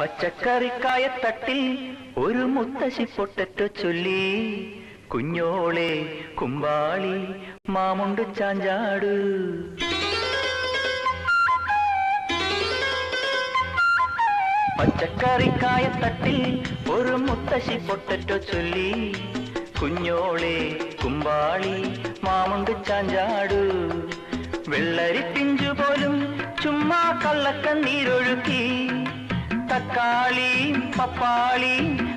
പച്ചക്കറിക്കായത്തട്ടിൽ ഒരു മുത്തശ്ശി പൊട്ടറ്റോ ചൊല്ലി. കുഞ്ഞോളെ കുമ്പാളി മാമുണ്ട് ചാഞ്ചാട്. പച്ചക്കറിക്കായത്തട്ടിൽ ഒരു മുത്തശ്ശി പൊട്ടറ്റ ചൊല്ലി. കുഞ്ഞോളെ കുമ്പാളി മാമുണ്ട് ചാഞ്ചാട്. വെള്ളരി പിഞ്ചു പോലും ചുമ്മാ കള്ളക്കണ്ണീരൊഴുക്കി. തക്കാളി പപ്പാളി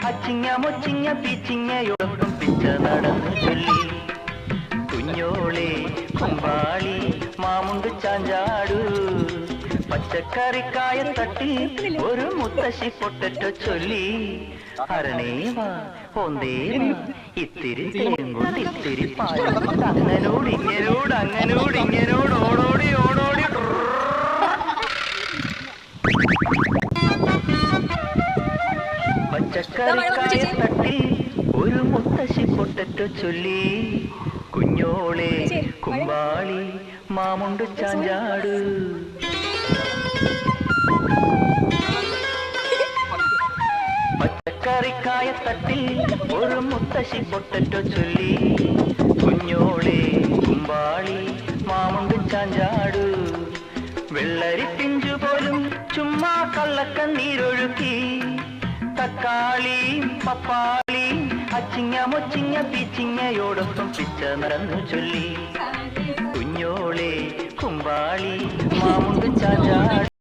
അച്ചിങ്ങ മൊച്ചിങ്ങ പീച്ചിങ്ങയോടൊപ്പം പിച്ച നടന്ന് ചൊല്ലി. കുഞ്ഞോളി കുമ്പാളി മാമുണ്ട് ചാഞ്ചാടു. പച്ചക്കറിക്കായ തട്ടി ഒരു മുത്തശ്ശി പൊട്ടറ്റ ചൊല്ലി. അരണേവാ ഇത്തിരി അങ്ങനോട് ഇങ്ങനോട് അങ്ങനോട് ഇങ്ങനോട് ഓടോടി ഓടോടി പച്ചക്കറിക്കായ തട്ടി ഒരു മുത്തശ്ശി പൊട്ടറ്റോ ചൊല്ലി കുഞ്ഞോളെ കുമ്പാളി മാമുണ്ട് ചാഞ്ചാട്. പച്ചക്കറിക്കായ തട്ടിൽ ഒരു മുത്തശ്ശി പൊട്ടറ്റ ചൊല്ലി. കുഞ്ഞോളെ കുമ്പാളി മാമുണ്ട് ചാഞ്ചാട്. വെള്ളരി പിഞ്ചു പോലും ചുമ്മാ കള്ളക്കണ്ണീരൊഴുക്കി. തക്കാളി പപ്പാളി അച്ചിങ്ങ മൊച്ചിങ്ങ പീച്ചിങ്ങയോടൊപ്പം പിച്ച നടന്നു ചൊല്ലി. കുഞ്ഞോളെ കുമ്പാളി മാമുണ്ട് ചാഞ്ചാട്